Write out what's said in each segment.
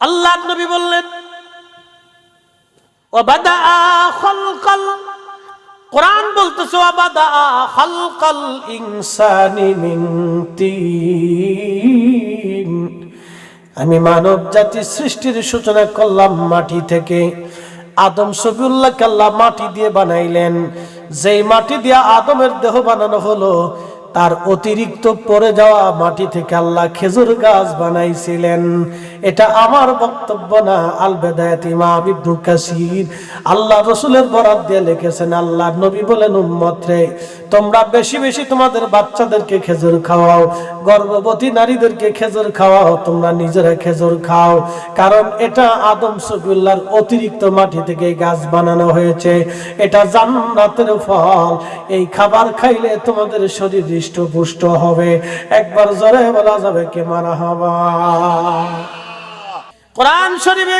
আল্লাহ নবী বললেন কোরআন বলতেছে আমি মানব জাতি সৃষ্টির সূচনা করলাম মাটি থেকে। আদম সফিউল্লাহ আল্লাহ মাটি দিয়ে বানাইলেন। যেই মাটি দিয়ে আদমের দেহ বানানো হলো তার অতিরিক্ত পরে যাওয়া মাটি থেকে আল্লাহ খেজুর গাছ বানাইছিলেন। এটা আমার বক্তব্য না আল বেদায়াত ইমাম ইবনু কাসির। আল্লাহ রসুলের বরাদ দিয়ে লিখেছেন, আল্লাহ নবী বলেন, উম্মত রে, তোমরা বেশি বেশি তোমাদের বাচ্চাদেরকে খেজুর খাওয়াও, গর্ভবতী নারীদেরকে খেজুর খাওয়াও, তোমরা নিজেরা খেজুর খাও। কারণ এটা আদম সফিউল্লাহর অতিরিক্ত মাটি থেকে গাছ বানানো হয়েছে। এটা জান্নাতের ফল। এই খাবার খাইলে তোমাদের শরীর হৃষ্টপুষ্ট হবে। একবার জোরে বলা যাবে কে মারা হবা। কোরআন শরীফে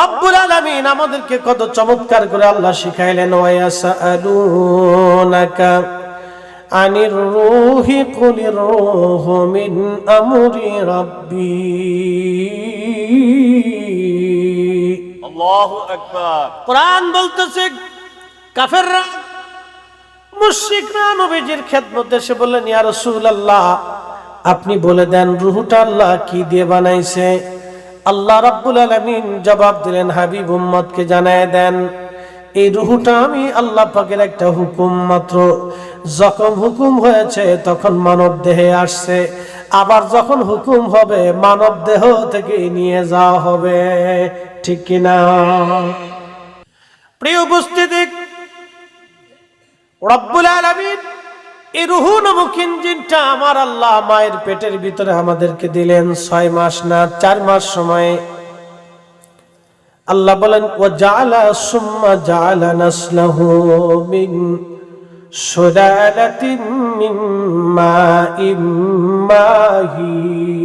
রব্বুল আলামিন আমাদেরকে কত চমৎকার করে আল্লাহ শিখাইলেন ওয়ায়াসালুনাকা আনির রূহি কুলির রূহু মিন আমরি রাব্বি। আল্লাহু আকবার। কোরআন বলতেছে কাফেররা মুশরিকরা নবীজির খেদমত এসে বললেন, ইয়া রাসূলুল্লাহ, আপনি বলে দেন রুহুটা আল্লাহ কি দিয়ে বানাইছে? আল্লাহ রাব্বুল আলামিন জবাব দিলেন, হাবিব উম্মতকে জানায় দেন, এই রুহুটা আমি আল্লাহ পাকের একটা হুকুম মাত্র। যখন হুকুম হয়েছে, তখন মানব দেহে আসছে। আবার যখন হুকুম হবে, মানব দেহ থেকে নিয়ে যাওয়া হবে। ঠিক কিনা? প্রিয় উপস্থিতি রব্বুল আলামিন এই রুহু নামক ইঞ্জিনটা আমার আল্লাহ মায়ের পেটের ভিতরে আমাদেরকে দিলেন ছয় মাস না চার মাস সময়ে। আল্লাহ বলেন ও জালা সুম্মা জালা নাসলাহু মিন সুলালাতিন মিন মাইম মাহিন।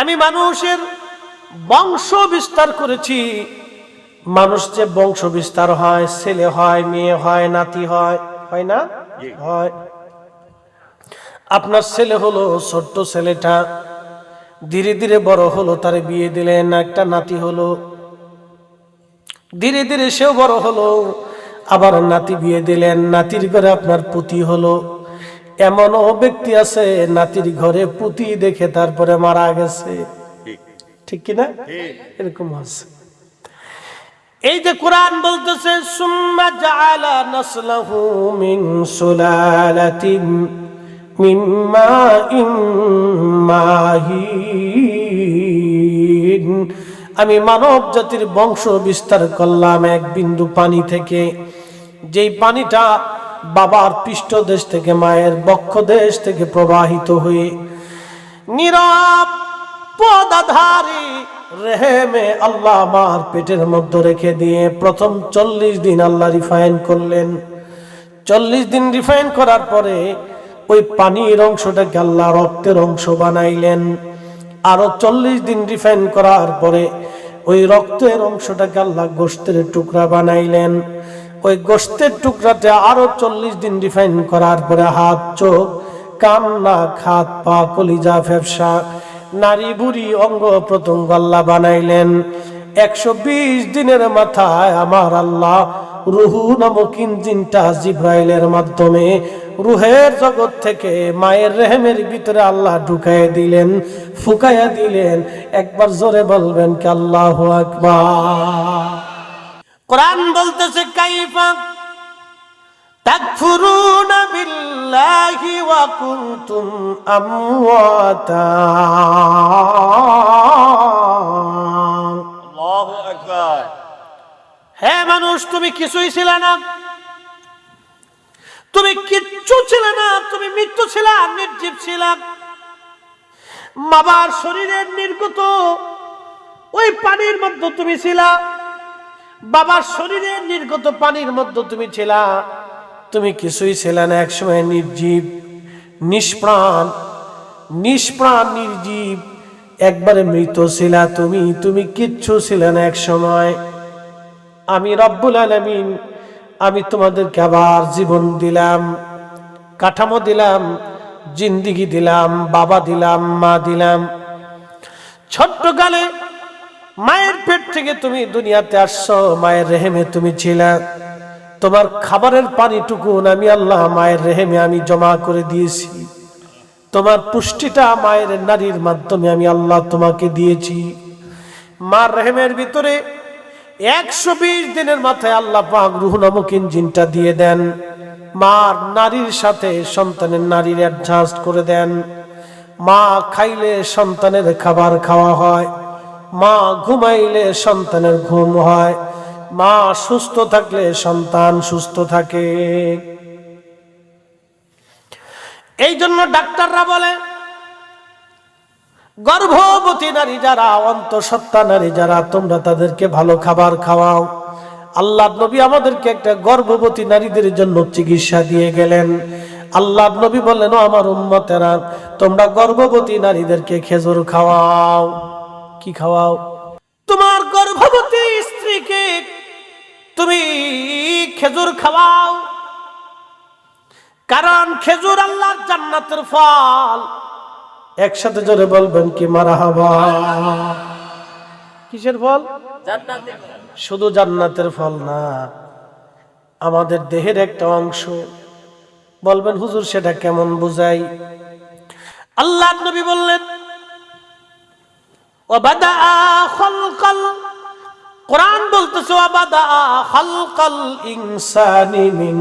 আমি মানুষের বংশ বিস্তার করেছি। মানুষ যে বংশ বিস্তার হয় ছেলে হয় মেয়ে হয় নাতি হয় হয় না? হয়। আপনার ছেলে হলো ছোট্ট ছেলেটা ধীরে ধীরে বড় হলো তার বিয়ে দিলেন একটা নাতি হলো। ধীরে ধীরে সেও বড় হলো আবার নাতি বিয়ে দিলেন নাতির ঘরে আপনার পুতি হলো। এমনও ব্যক্তি আছে নাতির ঘরে পুতি দেখে তারপরে মারা গেছে। ঠিক কিনা? এরকম আছে। এই যে কোরআন বলতেছে, সুম্মা জাআলা নাসলাহু মিন সুলালাতিন মিন মাইন মাহিন। আমি মানব জাতির বংশ বিস্তার করলাম এক বিন্দু পানি থেকে। যেই পানিটা বাবার পৃষ্ঠদেশ থেকে, মায়ের বক্ষ দেশ থেকে প্রবাহিত হয়ে নীরব পদাধারী রেহেমে আল্লাহ আমার পেটের মধ্যে রেখে দিয়ে প্রথম চল্লিশ দিন আল্লাহ রিফাইন করলেন। চল্লিশ দিন রিফাইন করার পরে ওই পানির অংশটাকে আল্লাহ রক্তের অংশ বানাইলেন। আরও চল্লিশ দিন রিফাইন করার পরে ওই রক্তের অংশটাকে আল্লাহ গোস্তের টুকরা বানাইলেন। ওই গোস্তের টুকরাতে আরও চল্লিশ দিন রিফাইন করার পরে হাত, চোখ কান নাক হাত পা, কলিজা, ফেফসা নারী বুড়ি অঙ্গ প্রত্যঙ্গ আল্লাহ বানাইলেন। একশো বিশ দিনের মাথায় আমার আল্লাহ রুহু নামক ইঞ্জিনটা জিব্রাইলের মাধ্যমে রুহের জগৎ থেকে মায়ের রেহেমের ভিতরে আল্লাহ ঢুকাইয়া দিলেন, ফুকাইয়া দিলেন। একবার জোরে বলবেন কি আল্লাহ আকবার। কোরআন বলতেছে, কাইফা تكفرون بالله وكنتم أمواتا আল্লাহু আকবার হে মানুষ তুমি কিছুই ছিলে না তুমি কিচ্ছু ছিলে না তুমি মৃত্যু ছিলা নির্জীব ছিলাম বাবার শরীরের নির্গত ওই পানির মধ্যে তুমি ছিলা বাবার শরীরের নির্গত পানির মধ্যে তুমি ছিলা তুমি কিছুই ছিলে না, একসময় নির্জীব, নিষ্প্রাণ নিষ্প্রাণ, নির্জীব। একবারে মৃত ছিলা তুমি তুমি কিচ্ছু ছিলে না এক সময় আমি রব্বুল আলমিন, আমি তোমাদেরকে আবার জীবন দিলাম, কাঠামো দিলাম, জিন্দিগি দিলাম, বাবা দিলাম, মা দিলাম। ছোট্টকালে মায়ের পেট থেকে তুমি দুনিয়াতে আসছো, মায়ের রেহেমে তুমি ছিলে। তোমার খাবারের পানিটুকুন আমি আল্লাহ মায়ের রেহেমে আমি জমা করে দিয়েছি। তোমার পুষ্টিটা মায়ের নারীর মাধ্যমে আমি আল্লাহ তোমাকে দিয়েছি। মার রেহেমের ভিতরে একশো বিশ দিনের মাথায় আল্লাহ পাক রুহ নামক ইঞ্জিনটা দিয়ে দেন। মার নারীর সাথে সন্তানের নারীর অ্যাডজাস্ট করে দেন। মা খাইলে সন্তানের খাবার খাওয়া হয়। মা ঘুমাইলে সন্তানের ঘুম হয়। মা সুস্থ থাকলে সন্তান সুস্থ থাকে। এই জন্য ডাক্তাররা বলে, গর্ভবতী নারী যারা, অন্তঃসত্ত্বা নারী যারা, তোমরা তাদেরকে ভালো খাবার খাওয়াও। আল্লাহ নবী আমাদেরকে একটা গর্ভবতী নারীদের জন্য চিকিৎসা দিয়ে গেলেন। আল্লাহ নবী বললেন, "ও আমার উম্মতেরা, তোমরা গর্ভবতী নারীদেরকে খেজুর খাওয়াও। কি খাওয়াও? তোমার গর্ভবতী স্ত্রীকে তুমি খেজুর খাওয়াও। কারণ খেজুর আল্লাহর জান্নাতের ফল। একসাথে জোরে বলবেন কি মারা হবা কিসের ফল? শুধু জান্নাতের ফল না আমাদের দেহের একটা অংশ। বলবেন হুজুর সেটা কেমন বুঝাই? আল্লাহ নবী বললেন ওয়াবাদা খালকাল কোরআন বলতেছে আবাদা খালকাল ইনসানি মিন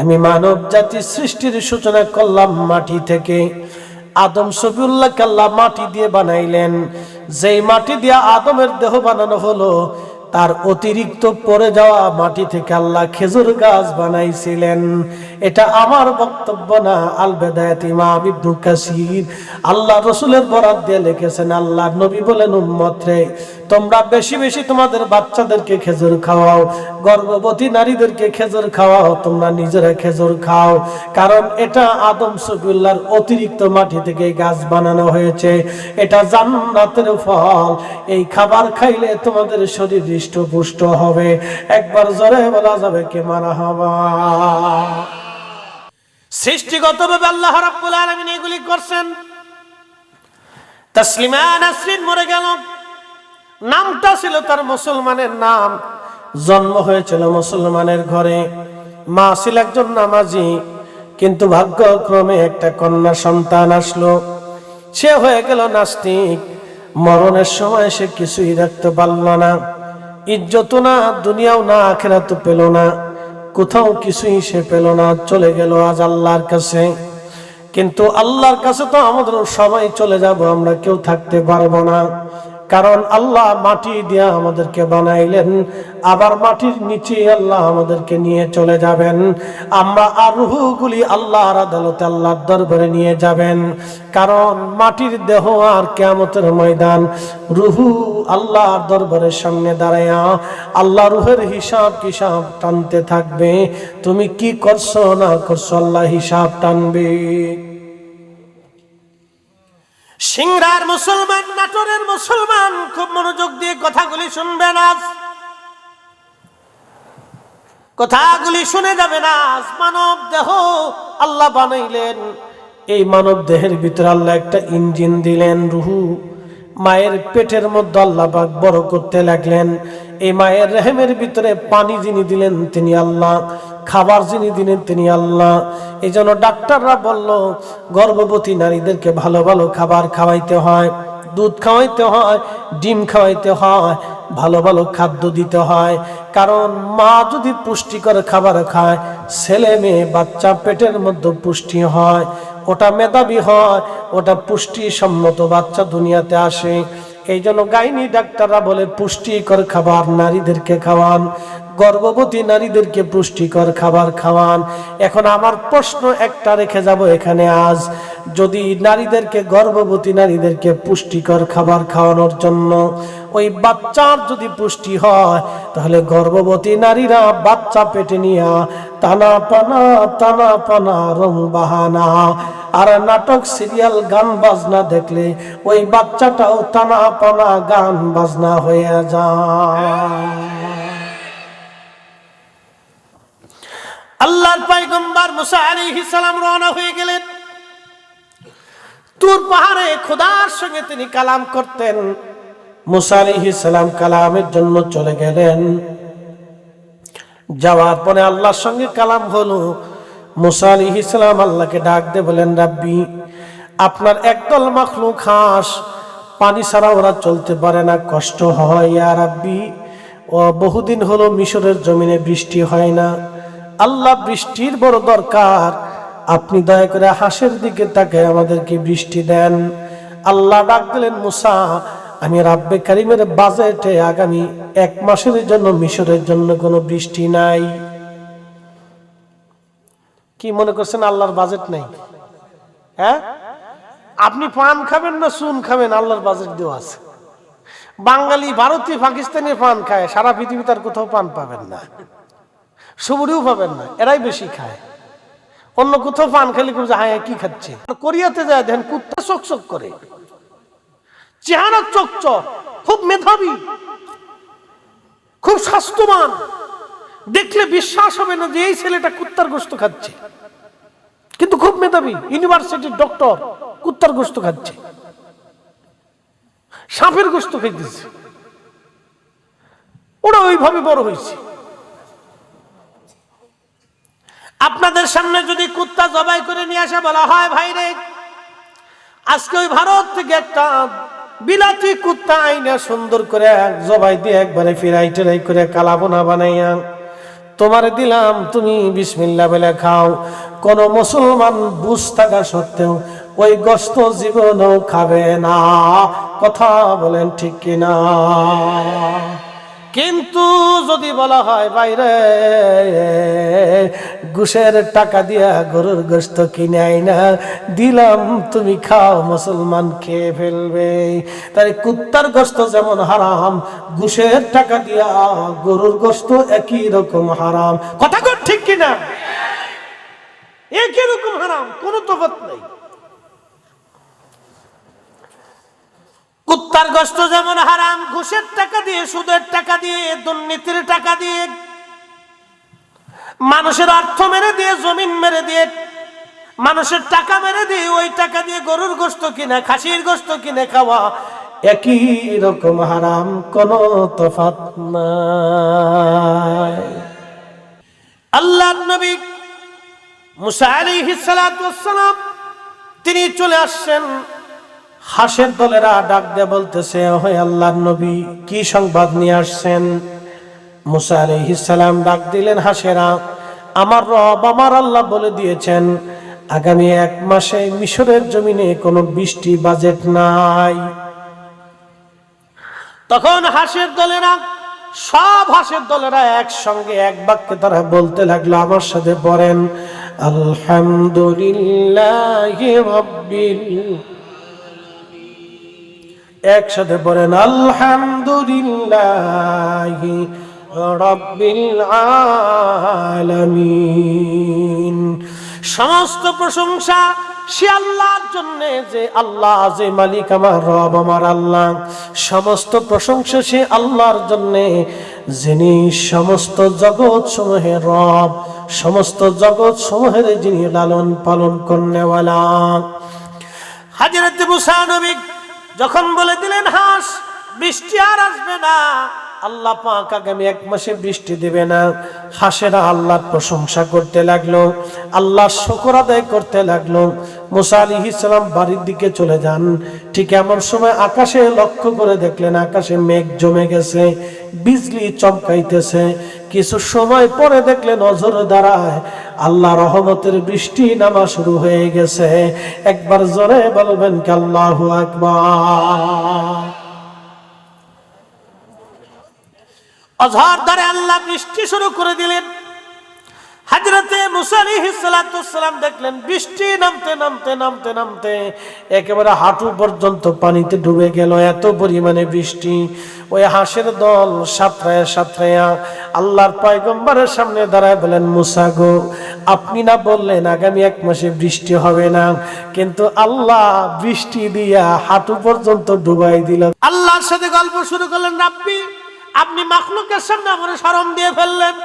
আমি মানব জাতি সৃষ্টির সূচনা করলাম মাটি থেকে। আদম সফিউল্লাহ কাল্লা মাটি দিয়ে বানাইলেন। যেই মাটি দিয়ে আদমের দেহ বানানো হলো তার অতিরিক্ত পরে যাওয়া মাটি থেকে আল্লাহ খেজুর গাছ বানাইছিলেন। এটা আমার বক্তব্য না আল বেদায়াত ইমাম ইবনু কাসির। আল্লাহ রসুলের বরাদ দিয়ে লিখেছেন, আল্লাহ নবী বলেন, উম্মত রে তোমরা বেশি বেশি তোমাদের বাচ্চাদেরকে খেজুর খাওয়াও, গর্ভবতী নারীদেরকে খেজুর খাওয়াও, তোমরা নিজেরা খেজুর খাও। কারণ এটা আদম সফিউল্লাহর অতিরিক্ত মাটি থেকে গাছ বানানো হয়েছে। এটা জান্নাতের ফল। এই খাবার খাইলে তোমাদের শরীর হৃষ্টপুষ্ট হবে। একবার জোরে বলা যাবে কে মারা হবা। সৃষ্টিগতভাবে আল্লাহ রাব্বুল আলামিন এগুলি করছেন। তাসলিমা নাসরিন মরে গেল। নামটা ছিল তার মুসলমানের নাম। জন্ম হয়েছিল মুসলমানের ঘরে। মা ছিল একজন নামাজি, কিন্তু ভাগ্যক্রমে একটা কন্যা সন্তান আসলো। সে হয়ে গেল নাস্তিক। মরণের সময় সে কিছুই রাখতে পারল না। ইজ্জত না, দুনিয়াও না আখেরা তো পেল না। কোথাও কিছুই সে পেল না, চলে গেল আজ আল্লাহর কাছে। কিন্তু আল্লাহর কাছে তো আমাদের সবাই চলে যাব, আমরা কেউ থাকতে পারব না। কারণ আল্লাহ মাটি দিয়া আমাদেরকে বানাইলেন, আবার মাটির নিচে আল্লাহ আমাদেরকে নিয়ে চলে যাবেন। আমরা আর রুহুগুলি আল্লাহর আদালতে, আল্লাহর দরবারে নিয়ে যাবেন। কারণ মাটির দেহ আর কেয়ামতের ময়দান, রুহু আল্লাহর দরবারের সামনে দাঁড়ায়া আল্লাহ রুহের হিসাব কিসাব টানতে থাকবে। তুমি কি করছ, না করছ, আল্লাহ হিসাব টানবে। সিংরার মুসলমান, নাটোরের মুসলমান, খুব মনোযোগ দিয়ে কথাগুলি শুনবেন আজ। কথাগুলি শুনে যাবেন আজ। মানব দেহ, আল্লাহ বানাইলেন। এই মানব দেহের ভিতরে আল্লাহ একটা ইঞ্জিন দিলেন, রুহু। মায়ের পেটের মধ্যে আল্লাহ বড় করতে লাগলেন এই মায়ের রেহেমের ভিতরে পানি যিনি দিলেন, তিনি আল্লাহ। খাবার যিনি দিলেন তিনি আল্লাহ। এই জন্য ডাক্তাররা বলল, গর্ভবতী নারীদেরকে ভালো ভালো খাবার খাওয়াইতে হয়, দুধ খাওয়াইতে হয়, ডিম খাওয়াইতে হয়, ভালো ভালো খাদ্য দিতে হয়। কারণ মা যদি পুষ্টিকর খাবার খায়, ছেলে মেয়ে, বাচ্চা পেটের মধ্যে পুষ্টি হয়, ওটা মেধাবী হয়, ওটা পুষ্টি সম্মত বাচ্চা দুনিয়াতে আসে। এই জন্য গাইনি ডাক্তাররা বলে, পুষ্টিকর খাবার নারীদেরকে খাওয়ান। গর্ভবতী নারীদেরকে পুষ্টিকর খাবার খাওয়ান। এখন আমার প্রশ্ন একটা রেখে যাব এখানে আজ। যদি নারীদেরকে, গর্ভবতী নারীদেরকে পুষ্টিকর খাবার খাওয়ানোর জন্য ওই বাচ্চার যদি পুষ্টি হয়, তাহলে গর্ভবতী নারীরা বাচ্চা পেটে নিয়ে টানা পানা টানা পানা রং বাহানা। আর নাটক, সিরিয়াল, গান, বাজনা দেখলে ওই বাচ্চাটাও টানা পানা গান, বাজনা হয়ে যায়। আল্লাহর পাইগম্বার মুসা আলাইহিস সালাম রওনা হয়ে গেলেন। তুর পাহাড়ে খোদার সঙ্গে তিনি কালাম করতেন। মুসা সালাম কালামের জন্য চলে গেলেন। যাওয়ার পরে আল্লাহর সঙ্গে কালাম হলো। মুসা আলাইহিস সালাম আল্লাহকে ডাক দিয়ে বলেন রাব্বি, আপনার একদল মাখলুক হাঁস, পানি ছাড়া ওরা চলতে পারে না, কষ্ট হয়, ইয়া রাব্বি। ও বহুদিন হলো মিশরের জমিনে বৃষ্টি হয় না। আল্লাহ বৃষ্টির বড় দরকার। আপনি দয়া করে হাঁসের দিকে তাকে আমাদেরকে বৃষ্টি দেন। আল্লাহ ডাক দিলেন, মুসা, আমি রাব্বে কারিমের বাজেটে আগামী এক মাসের জন্য মিশরের জন্য কোনো বৃষ্টি নাই। কি মনে করছেন আল্লাহর বাজেট নাই? হ্যাঁ? আপনি পান খাবেন না, চুন খাবেন, আল্লাহর বাজেট দেওয়া আছে। বাঙালি ভারতীয় পাকিস্তানি পান খায়, সারা পৃথিবী তার কোথাও পান পাবেন না। সবুরিও পাবেন না এরাই বেশি খায়। অন্য কোথাও পান খালি যে, হ্যাঁ কি খাচ্ছে? কোরিয়াতে যায় দেখেন কুত্তা চকচক করে। চেহারা চকচক খুব মেধাবী খুব স্বাস্থ্যবান। দেখলে বিশ্বাস হবে না যে এই ছেলেটা কুত্তার গোস্ত খাচ্ছে। কিন্তু খুব মেধাবী ইউনিভার্সিটির ডক্টর কুত্তার গোস্ত খাচ্ছে। সাপের গোস্ত খাইতেছে। ওরা ওইভাবে বড় হয়েছে। আপনাদের সামনে যদি কুত্তা জবাই করে নিয়ে আসা, বলা হয়, ভাই রে, আজকে ওই ভারত থেকে একটা বিলাতি কুত্তা আইনা সুন্দর করে জবাই দিয়ে একবারে ফিরাই টেরাই করে কালাবোনা বানাইয়া, তোমার দিলাম, তুমি বিসমিল্লা বলে খাও। কোন মুসলমান বুঝ থাকা সত্ত্বেও ওই গস্ত জীবনও খাবে না। কথা বলেন ঠিক কিনা? কিন্তু যদি বলা হয়, বাইরে ঘুষের টাকা দিয়া গরুর গোস্ত কিনে আই না দিলাম, তুমি খাও, মুসলমান খেয়ে ফেলবে। তাই কুত্তার গোস্ত যেমন হারাম, ঘুষের টাকা দিয়া গরুর গোস্ত একই রকম হারাম। কথা ঠিক কিনা? একই রকম হারাম, কোনো তফাৎ নেই। কুত্তার গোস্ত যেমন হারাম, ঘুষের টাকা দিয়ে, সুদের টাকা দিয়ে, দুর্নীতির টাকা দিয়ে, মানুষের অর্থ মেরে দিয়ে, জমিন মেরে দিয়ে, মানুষের টাকা মেরে দিয়ে ওই টাকা দিয়ে গরুর গোস্ত কিনে, খাসির গোস্ত কিনে খাওয়া, একই রকম হারাম, কোন তফাত আল্লাহ নবী মুসা সালাম, তিনি চলে আসছেন হাসের দলেরা ডাক দিয়ে বলতেছে হয় আল্লাহর নবী, কি সংবাদ নিয়ে আসছেন? মুসা সালাম ডাক দিলেন হাসেরা, আমার রব আমার আল্লাহ বলে দিয়েছেন, আগামী এক মাসে মিশরের জমিনে কোনো বৃষ্টি বাজেট নাই। তখন হাসের দলেরা, সব হাসের দলেরা একসঙ্গে এক বাক্যে তারা বলতে লাগল, আমার সাথে পড়েন, আলহামদুলিল্লাহ একসাথে পড়েন আলহামদুলিল্লাহ আলামিন। সমস্ত প্রশংসা সে আল্লাহর জন্য, যে আল্লাহ, যে মালিক আমার রব, আমার আল্লাহ। সমস্ত প্রশংসা সে আল্লাহর জন্য, যিনি সমস্ত জগৎ সমূহের রব, সমস্ত জগৎ সমূহের যিনি লালন পালন করনেওয়ালা। হাজরত নবী যখন বলে দিলেন, হাঁস, বৃষ্টি আর আসবে না। আল্লাহ পাক আগামী এক মাসে বৃষ্টি দেবে না। হাসেরা আল্লাহর প্রশংসা করতে লাগল আল্লাহ শকর আদায় করতে লাগল। মুসা আলী ইসলাম বাড়ির দিকে চলে যান। ঠিক এমন সময় আকাশে লক্ষ্য করে দেখলেন আকাশে মেঘ জমে গেছে, বিজলি চমকাইতেছে। কিছু সময় পরে দেখলেন নজর দ্বারায় আল্লাহ রহমতের বৃষ্টি নামা শুরু হয়ে গেছে। একবার জোরে বলবেন কি আল্লাহ আকবার। অঝর দ্বারে আল্লাহ বৃষ্টি শুরু করে দিলেন। হাজরতে মুসালিহিসালাম দেখলেন, বৃষ্টি নামতে নামতে নামতে নামতে একেবারে হাঁটু পর্যন্ত পানিতে ডুবে গেল, এত পরিমাণে বৃষ্টি। ওই হাঁসের দল সাঁতরায়া সাঁতরায়া আল্লাহর পয়গম্বরের সামনে দাঁড়ায় বলেন মুসা গো, আপনি না বললেন আগামী এক মাসে বৃষ্টি হবে না, কিন্তু আল্লাহ বৃষ্টি দিয়া হাঁটু পর্যন্ত ডুবাই দিল। আল্লাহর সাথে গল্প শুরু করলেন, রাব্বি, আপনি মাখলুকের সামনে আমার শরম দিয়ে ফেললেন।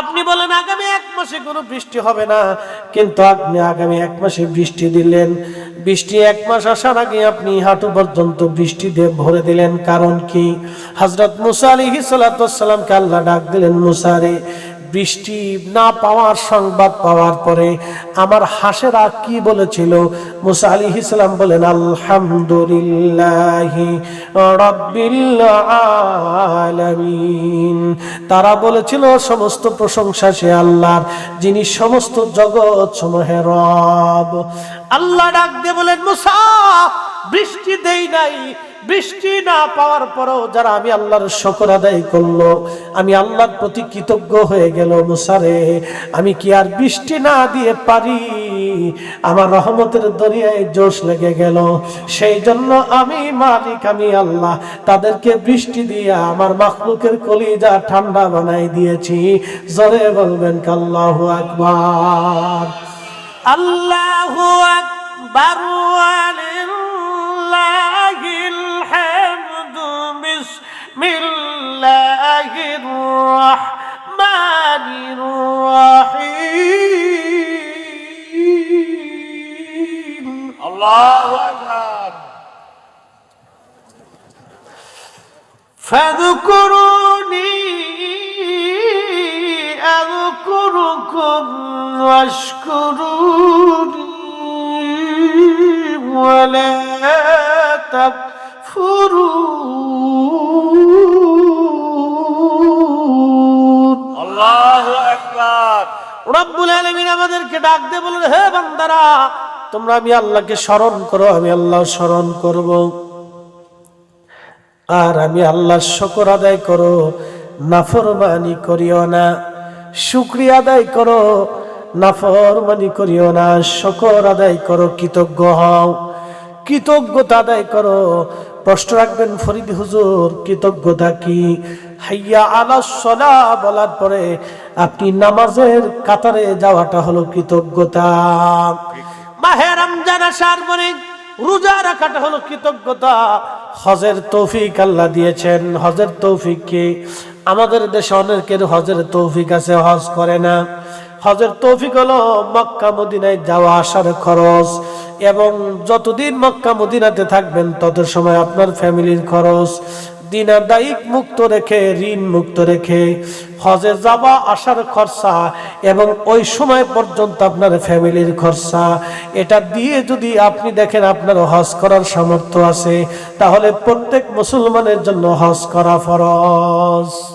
আপনি বলেন, আগামী এক মাসে কোনো বৃষ্টি হবে না। কিন্তু আপনি আগামী এক মাসে বৃষ্টি দিলেন। বৃষ্টি এক মাস আসার আগে আপনি হাঁটু পর্যন্ত বৃষ্টি দিয়ে ভরে দিলেন। কারণ কি? হজরত মুসা আলী সালাতামকে আল্লাহ ডাক দিলেন মুসারে বৃষ্টি না পাওয়ার সংবাদ পাওয়ার পরে আমার হাসেরা কি বলেছিল? মুসা আলী ইসলাম বলেন, আলহামদুলিল্লাহ তারা বলেছিল, সমস্ত প্রশংসা সে আল্লাহর, যিনি সমস্ত জগৎ সমূহের রব। আল্লাহ ডাক দিয়ে বলেন, মুসা, বৃষ্টি দেই নাই বৃষ্টি না পাওয়ার পরও যারা আমি আল্লাহর শকর আদায় করল, আমি আল্লাহর প্রতি কৃতজ্ঞ হয়ে গেল মুসারে। আমি কি আর বৃষ্টি না দিয়ে পারি? আমার রহমতের দরিয়ায় জোশ লেগে গেল। সেই জন্য আমি মালিক, আমি আল্লাহ, তাদেরকে বৃষ্টি দিয়ে আমার মাখলুকের কলিজা ঠান্ডা বানাই দিয়েছি। জোরে বলবেন কাল্লাহু আকবার? আল্লাহু আকবার ওয়ালিল্লাহিল بسم الله الرحمن الرحيم الله أكبر فاذكروني أذكركم واشكروني ولا تكفروا আমাদেরকে ডাক হে বান্দারা, তোমরা আমি আল্লাহকে স্মরণ করো, আমি আল্লাহ স্মরণ করব। আর আমি শকর আদায় করো, নাফরমানি করিও না। শুক্রিয়া আদায় করো, নাফরমানি করিও না। শকর আদায় করো, কৃতজ্ঞ হও। কৃতজ্ঞতা আদায় করো প্রশ্ন রাখবেন, ফরিদ হুজুর, কৃতজ্ঞতা কি? হাইয়া আলা সলা বলার পরে আপনি নামাজের কাতারে যাওয়াটা হলো কৃতজ্ঞতা। মাহে রমজান আসার পরে রোজা রাখাটা হলো কৃতজ্ঞতা। হজের তৌফিক আল্লাহ দিয়েছেন। হজের তৌফিক কি? আমাদের দেশে অনেকের হজের তৌফিক আছে, হজ করে না। হজের তৌফিক হলো মক্কা, মদিনায় যাওয়া আসার খরচ। এবং যতদিন মক্কা মদিনাতে থাকবেন, তত সময় আপনার ফ্যামিলির খরচ দিনা দায়িক মুক্ত রেখে, ঋণ মুক্ত রেখে, হজে যাওয়া আসার খরচা এবং ওই সময় পর্যন্ত আপনার ফ্যামিলির খরচা, এটা দিয়ে যদি আপনি দেখেন আপনার হজ করার সামর্থ্য আছে, তাহলে প্রত্যেক মুসলমানের জন্য হজ করা ফরজ।